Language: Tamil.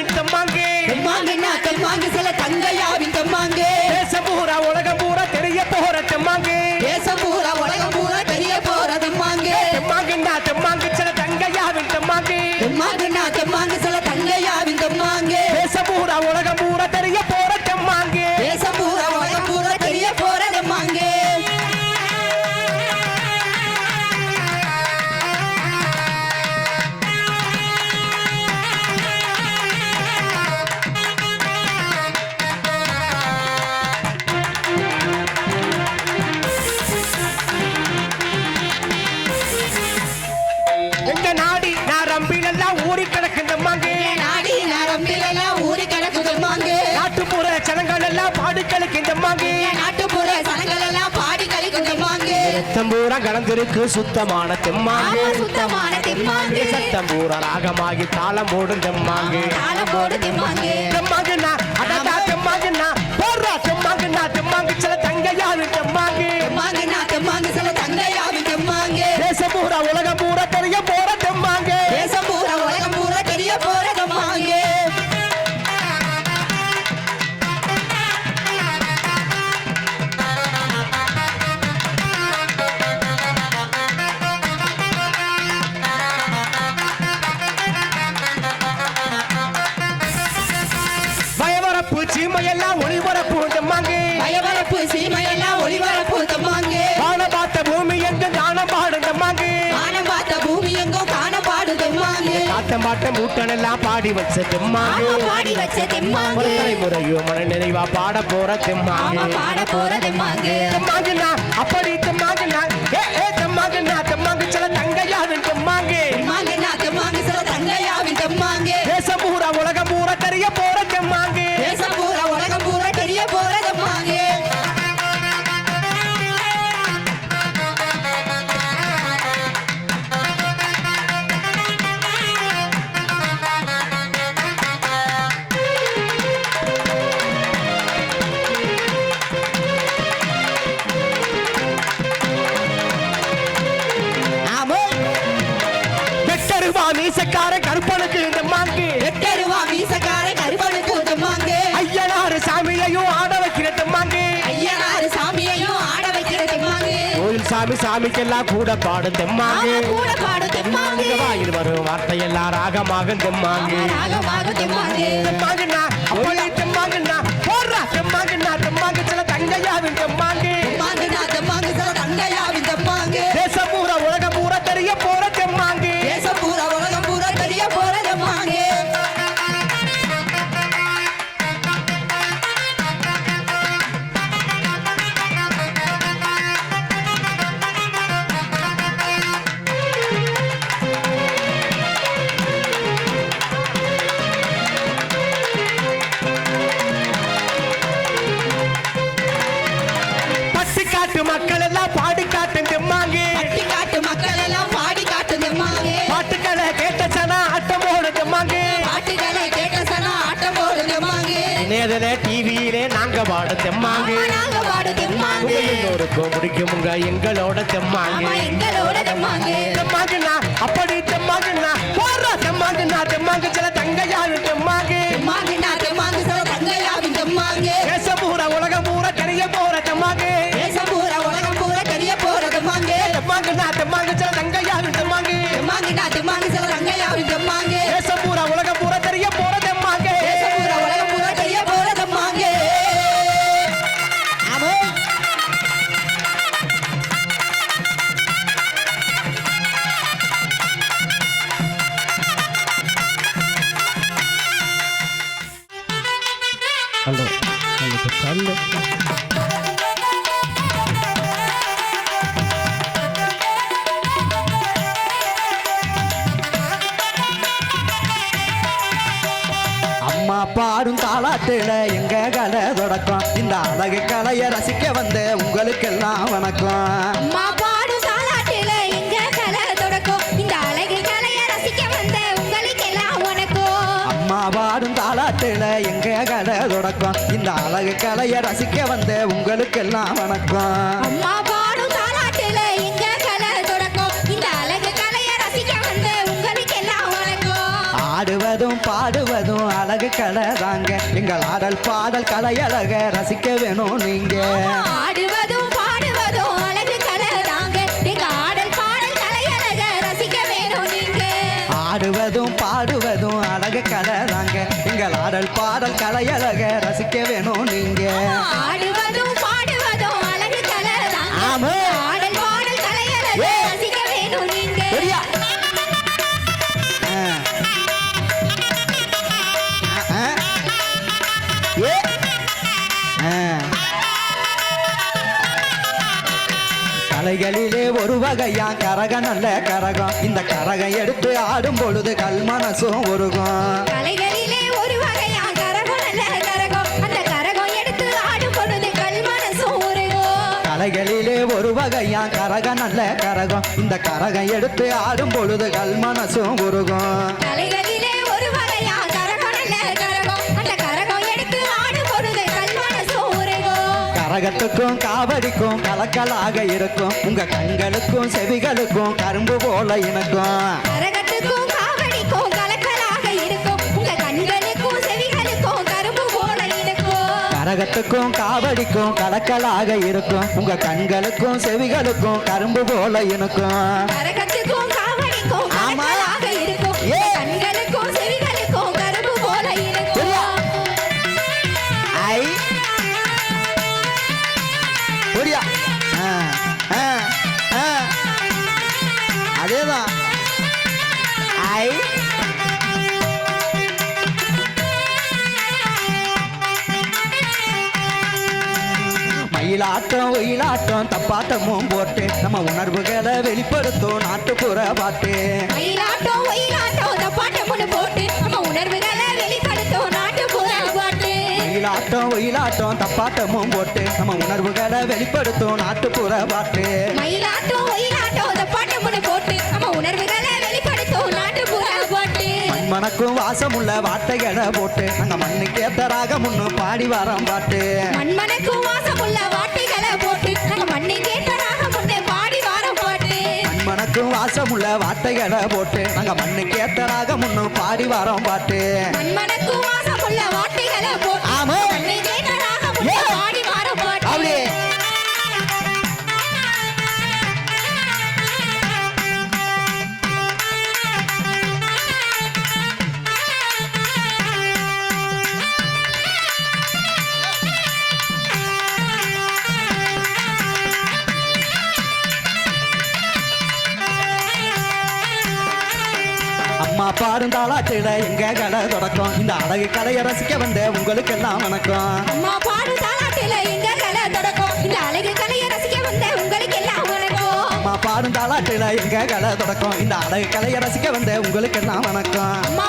தங்கையாவின் தெம்மாங்கே நாடி நரம்பிலெல்லாம் ஊறி கிடக்கு தெம்மாங்கே நாடி நரம்பிலெல்லாம் ஊறி கிடக்கு தெம்மாங்கு நாட்டுப்புற ஜனங்கள் எல்லாம் பாடுகளுக்கு தெம்மாங்கே நாட்டுப்புற சனங்கள் எல்லாம் பாடி கழிக்கும் தெம்மாங்கு ரத்தம் பூரா கலந்திருக்கு சுத்தமான தெம்மாங்கே. சுத்தமான தெம்மாங்கு. சத்தம் பூரா ராகமாகி தாளம் போடும் தெம்மாங்கே. தாளம் போடு தெம்மாங்கு. தெம்மாங்குன்னா அடடா தெம்மாங்குன்னா போடுறா தெம்மாங்குன்னா தெம்மாங்கு சீமையெல்லாம் ஒளிபரப்பு தெம்மாங்கு பயவரப்பு சீமையெல்லாம் ஒளிவரப்பு தெம்மாங்கு வான பார்த்த பூமி எங்க ஞானம் பாடும் தெம்மாங்கு வானம் பார்த்த பூமி எங்கோ காண பாடு தெம்மாங்கு காட்டம் பாட்டம் மூட்டன் எல்லாம் பாடி வச்ச தெம்மாங்கு பாடி வச்ச தெம்மாங்கு முறை முறையோ மன நிறைவா பாட போற தெம்மாங்கு பாட போற தெம்மாங்கு தெம்மாங்குன்னா அப்படி தெம்மாங்குன்னா தெம்மாங்கு எட்டருவா மீசக்கார கருப்பனுக்கு தெம்மாங்கு ஐயனாறு சாமியையும் ஆட வைக்கிற தெம்மாங்கு ஐயனாரு சாமியையும் ஆட வைக்கிற தெம்மாங்கு கோயில் சாமி சாமிக்கெல்லாம் கூட பாடும் தெம்மாங்கு கூட பாடு தெம்மாங்கு வாயில் வரும் வார்த்தையெல்லாம் ராகமாக தெம்மாங்கு ராகமாக தெம்மாங்கு தெம்மாங்குன்னா அப்படி தெம்மாங்குன்னா போடுறா. தெம்மாங்குன்னா தெம்மாங்கு சில தங்கையாவின் தெம்மாங்கு நேரல டிவியிலே நாங்க பாடு தெம்மாங்கு. எல்லோருக்கும் முடிக்குமுங்க எங்களோட தெம்மாங்கு. ஆமா எங்களோட தெம்மாங்கு. தெம்மாங்குன்னா அப்படி தெம்மாங்குன்னா போடுறா தெம்மாங்குன்னா தெம்மாங்கு சில தங்கையாரு தெம்மாங்கு. ஹலோ ஹலோ அம்மா பாடும் தாளாட்டுல எங்க கலை தொடக்கம்? இந்த அழகு கலையை ரசிக்க வந்த உங்களுக்கெல்லாம் வணக்கம். அம்மா பாடும் தாலாட்டில எங்க கலை தொடக்கம்? இந்த அழகு கலைய ரசிக்க வந்த உங்களுக்கெல்லாம் வணக்கம். அம்மா பாடும் தொடக்கம் இந்த அழகு கலையை ரசிக்க வந்த உங்களுக்கெல்லாம் வணக்கம். அம்மா பாடும் தாலாட்டில எங்க கலை தொடக்கம். இந்த அழகு கலைய ரசிக்க வந்த உங்களுக்கெல்லாம் வணக்கம். ஆடுவது ஆடுவதும் பாடுவதும் அழகு கலை தாங்க. எங்கள் ஆடல் பாடல் கலையழக ரசிக்க வேணும் நீங்க. ஆடுவதும் ஆடல் பாடல் கலையழக ரசிக்க வேணும் நீங்க. ஆடுவதும் பாடுவதும் அழகு கலராங்க. ஆமா. ஆடல் பாடல் கலையழக ஏய். ரசிக்க வேணும் நீங்க. சரியா? கலைகளிலே ஒரு வகையா கரக நல்ல கரகம். இந்த கரகம் எடுத்து ஆடும் பொழுது கல்மனசும் உருகும். கலைகளிலே கலைகளிலே ஒரு வகையா கரக நல்ல கரகம். இந்த கரகம் எடுத்து ஆடும் பொழுது கல்மனசும் உருகும். கலைகளிலே ஒரு வகையா கரகம் நல்ல கரகம். அந்த கரகம் எடுத்து ஆடும் பொழுது கல்மனசும் உருகும். கரகத்துக்கும் காவடிக்கும் கலக்கலாக இருக்கும். உங்க கண்களுக்கும் செவிகளுக்கும் கரும்பு போல இணக்கும். கரகத்துக்கும் காவடிக்கும் கலக்கலாக இருக்கும். உங்க கண்களுக்கும் செவிகளுக்கும் கரும்பு போல இருக்கும் மயிலாட்டம் ஒயிலாட்டம் தப்பாட்டமும் போட்டு நம்ம உணர்வுகளை வெளிப்படுத்தும் நாட்டுப்புற பாட்டு மயிலாட்டம் ஒயிலாட்டம் தப்பாட்டம்னு போட்டு நம்ம உணர்வுகளை வெளிப்படுத்தும் நாட்டுப்புற பாட்டு மயிலாட்டம் ஒயிலாட்டம் தப்பாட்டமும் போட்டு நம்ம உணர்வுகளை வெளிப்படுத்தும் நாட்டுப்புற பாட்டு மயிலாட்டம் ஒயிலாட்டம் தப்பாட்டம்னு போட்டு நம்ம உணர்வுகளை மண்மணக்கும் வாசமுள்ள வார்த்தைகளை போட்டு நாங்க மண்ணுக்கேத்த ராகம் முன்னு பாடி வரோம் பாட்டு. மண்மனக்கும் வாசமுள்ள வார்த்தைகளை போட்டு நம்ம மண்ணை கேட்டதாக முன்னே பாடி வாரம் பாட்டு. மண்மணக்கும் வாசமுள்ள வார்த்தைகளை போட்டு நாங்க மண்ணுக்கேத்த ராகம் முன்னு பாடி வரோம் பாட்டு. மண்மனக்கும் பாடும் தாளாட்டில எங்க கடை தொடக்கம். இந்த அழகு கலையை ரசிக்க வந்த உங்களுக்கு எல்லாம் வணக்கம். அம்மா பாடு தாலாட்டில எங்க கலை தொடக்கம். இந்த அழகு கலையை ரசிக்க வந்த உங்களுக்கு எல்லாம் வணக்கம். அம்மா பாடும் தாளாட்டில எங்க கடை தொடக்கம். இந்த அழகு கலையை ரசிக்க வந்த உங்களுக்கு எல்லாம் வணக்கம். அம்மா